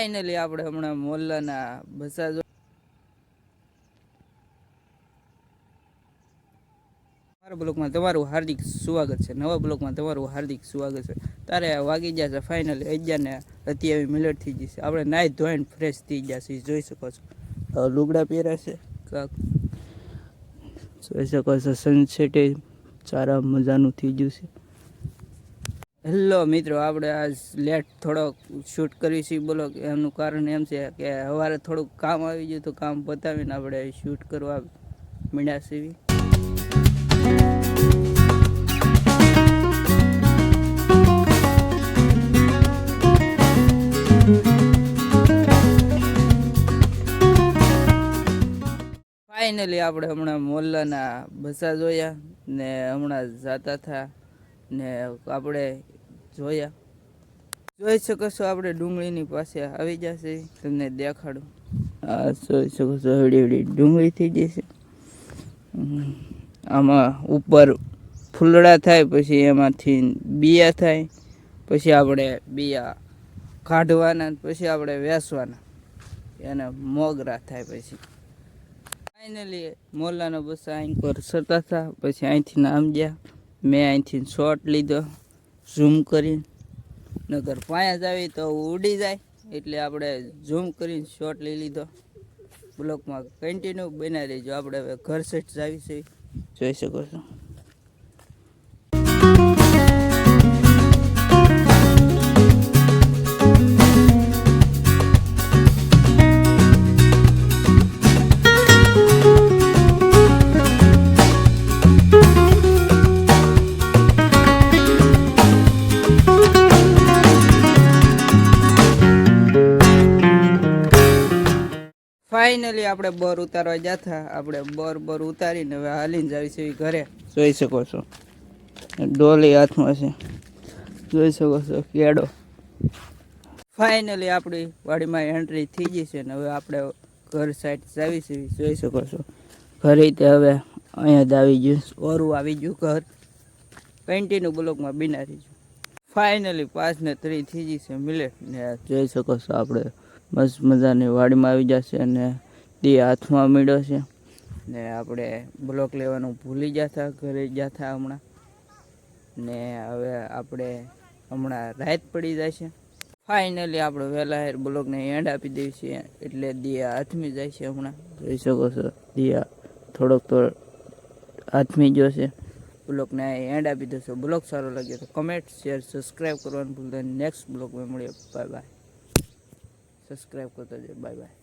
Finally આપણે હમણાં મોલ્લાના બસા મારા બ્લોકમાં તમારું હાર્દિક સ્વાગત છે. નવા બ્લોકમાં તમારું હાર્દિક સ્વાગત છે. તારે વાગી ગયા છે ફાઇનલી અગિયારને અત્યારે મિલટ થઈ જશે આપણે નાઈ ધોઈને ફ્રેશ થઈ ગયા છે. જોઈ શકો છો. લુગડા પહેરાશે કાક. જોઈ શકો છો. સનસેટે સારા મજાનું થઈ ગયું છે. હેલો મિત્રો, આપણે આજ લેટ થોડોક શૂટ કરી છીએ બોલો કે એનું કારણ એમ છે કે સવારે થોડુંક કામ આવી ગયું તો કામ પતાવીને આપણે શૂટ કરવા મીંડા સીવી ફાઇનલી આપણે હમણાં મોલ્લાના બસા જોયા ને હમણાં જાતા હતા ને આપણે જોયા. જોઈ શકો છો આપણે ડુંગળીની પાસે આવી જશે, તમને દેખાડું. આ જોઈ શકો છો, હળી હળી ડુંગળી થઈ જશે. આમાં ઉપર ફૂલડા થાય, પછી એમાંથી બિયા થાય, પછી આપણે બિયા કાઢવાના, પછી આપણે વેસવાના. એને મોગરા થાય પછી. ફાઇનલી મોલાનો બસ અહીં પર સરતા હતા, પછી અહીંથી નામ ગયા. મેં અહીંથી શોર્ટ લીધો ઝૂમ કરીને. નગર પાયા જ આવી તો ઉડી જાય. એટલે આપણે ઝૂમ કરીને શોર્ટ લઈ લીધો. બ્લોકમાં કન્ટિન્યુ બનાવી દેજો. આપણે હવે ઘર સેટ જાવી છે. જોઈ શકો છો. ફાઇનલી આપણે બર ઉતારવા જતા આપણે બર બર ઉતારીને હવે હાલીને જાવી છે ઘરે. જોઈ શકો છો. ડોલી હાથમાં છે. જોઈ શકો છો કેડો ફાઇનલી આપણી વાડીમાં એન્ટ્રી થઈ ગઈ છે ને હવે આપણે ઘર સાઈડ જાવી છે. જોઈ શકો છો. ઘરે તે હવે અહીંયા જ આવી ગયું. ઓરું આવી ગયું ઘર. કન્ટિન્યુ બ્લોકમાં બિનારી ગયું. ફાઇનલી પાંચ ને ત્રીસ થઈ ગઈ છે મિલેટ ને જોઈ શકો છો આપણે મસ્ત મજાની વાડીમાં આવી જશે અને તે હાથમાં મળ્યો છે. ને આપણે બ્લોક લેવાનું ભૂલી જતા, ઘરે જતા હમણાં. ને હવે આપણે હમણાં રાત પડી જાય છે. ફાઇનલી આપણે વહેલા હેર બ્લોકને એન્ડ આપી દઈએ છીએ, એટલે દિયા હાથમી જાય છે હમણાં. જોઈ શકો છો, દિયા થોડોક તો હાથમી છે. બ્લોગને એન્ડ આપી દેશો બ્લોગ સારો લાગ્યો તો કમેન્ટ શેર સબસ્ક્રાઈબ કરવાનું ભૂલતા નેક્સ્ટ બ્લોગમાં મળીએ. બાય બાય સબસ્ક્રાઈબ કરતા જાય બાય બાય